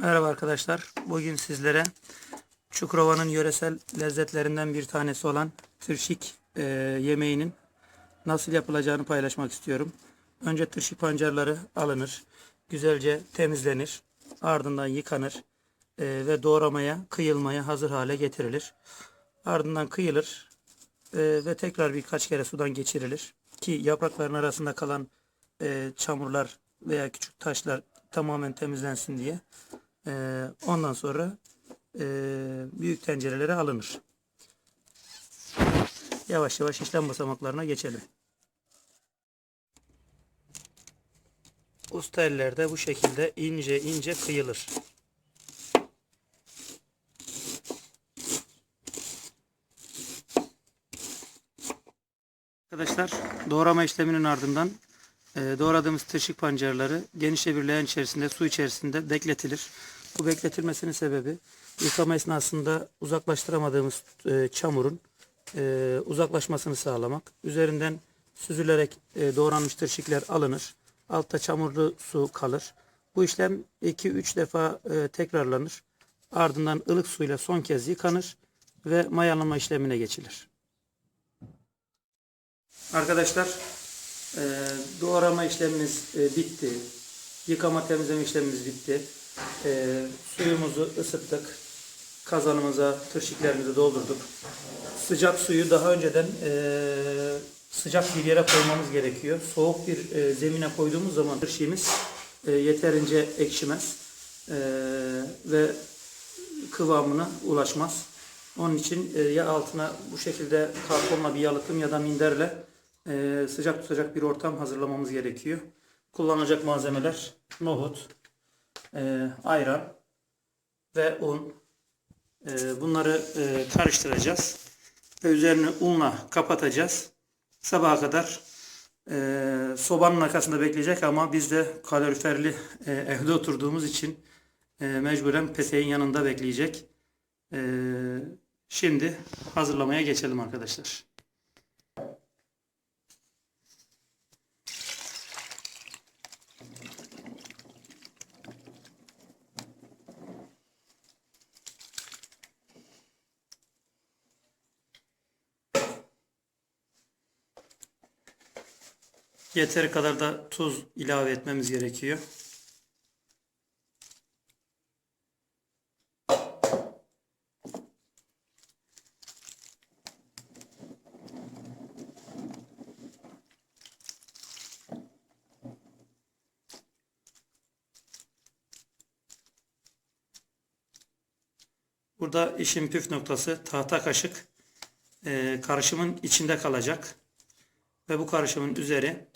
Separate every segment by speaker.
Speaker 1: Merhaba arkadaşlar. Bugün sizlere Çukurova'nın yöresel lezzetlerinden bir tanesi olan tırşik e, yemeğinin nasıl yapılacağını paylaşmak istiyorum. Önce tırşik pancarları alınır. Güzelce temizlenir. Ardından yıkanır. e, ve doğramaya, kıyılmaya hazır hale getirilir. Ardından kıyılır. e, ve tekrar birkaç kere sudan geçirilir. Ki yaprakların arasında kalan e, çamurlar veya küçük taşlar tamamen temizlensin diye. Ee, ondan sonra e, büyük tencerelere alınır. Yavaş yavaş işlem basamaklarına geçelim. Usta ellerde bu şekilde ince ince kıyılır. Arkadaşlar doğrama işleminin ardından doğradığımız tırşık pancarları genişçe bir leğen içerisinde su içerisinde bekletilir. Bu bekletilmesinin sebebi yıkama esnasında uzaklaştıramadığımız e, çamurun e, uzaklaşmasını sağlamak. Üzerinden süzülerek e, doğranmış tırşıklar alınır. Altta çamurlu su kalır. Bu işlem 2-3 defa tekrarlanır. Ardından ılık suyla son kez yıkanır ve mayalama işlemine geçilir. Arkadaşlar e, doğrama işlemimiz e, bitti. Yıkama temizleme işlemimiz bitti. E, suyumuzu ısıttık. Kazanımıza tırşiklerimizi doldurduk. Sıcak suyu daha önceden e, sıcak bir yere koymamız gerekiyor. Soğuk bir e, zemine koyduğumuz zaman tırşiğimiz yeterince ekşimez ve kıvamına ulaşmaz. Onun için ya altına bu şekilde kartonla bir yalıtım ya da minderle e, sıcak tutacak bir ortam hazırlamamız gerekiyor. Kullanacak malzemeler nohut, e, ayran ve un. E, bunları e, karıştıracağız ve üzerini unla kapatacağız. Sabaha kadar e, sobanın arkasında bekleyecek ama biz de kaloriferli e, evde oturduğumuz için e, mecburen peteğin yanında bekleyecek. E, şimdi hazırlamaya geçelim arkadaşlar. Yeteri kadar da tuz ilave etmemiz gerekiyor. Burada işin püf noktası tahta kaşık e, karışımın içinde kalacak. Ve bu karışımın üzeri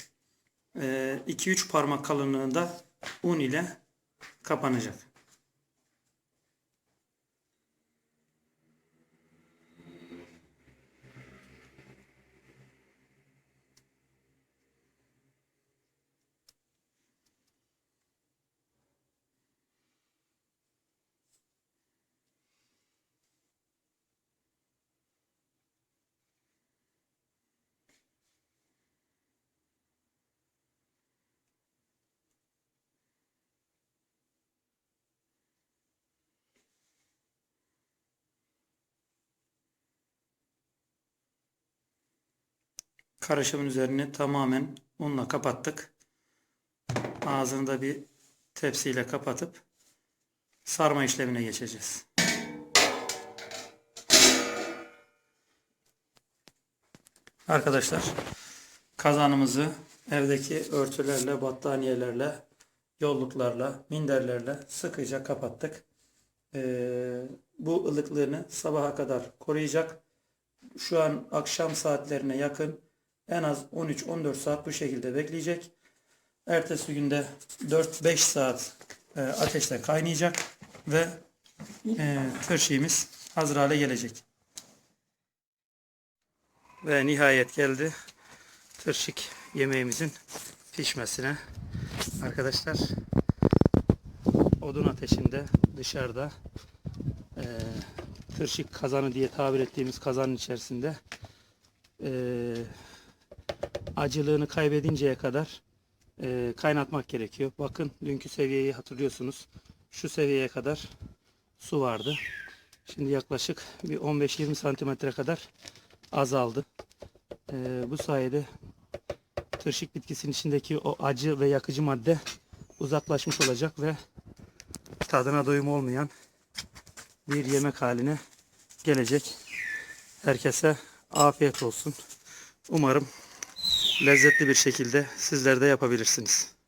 Speaker 1: 2-3 parmak kalınlığında un ile kapanacak. Karışımın üzerini tamamen unla kapattık. Ağzını da bir tepsiyle kapatıp sarma işlemine geçeceğiz. Arkadaşlar kazanımızı evdeki örtülerle, battaniyelerle, yolluklarla, minderlerle sıkıca kapattık. Ee, bu ılıklığını sabaha kadar koruyacak. Şu an akşam saatlerine yakın en az 13-14 saat bu şekilde bekleyecek. Ertesi günde 4-5 saat e, ateşte kaynayacak ve e, tırşiğimiz hazır hale gelecek. Ve nihayet geldi tırşık yemeğimizin pişmesine. Arkadaşlar odun ateşinde dışarıda e, tırşık kazanı diye tabir ettiğimiz kazanın içerisinde e, acılığını kaybedinceye kadar e, kaynatmak gerekiyor. Bakın dünkü seviyeyi hatırlıyorsunuz. şu seviyeye kadar su vardı. Şimdi yaklaşık bir 15-20 santimetre kadar azaldı. Ee, bu sayede tırşık bitkisinin içindeki o acı ve yakıcı madde uzaklaşmış olacak ve tadına doyum olmayan bir yemek haline gelecek. Herkese afiyet olsun. Umarım lezzetli bir şekilde sizler de yapabilirsiniz.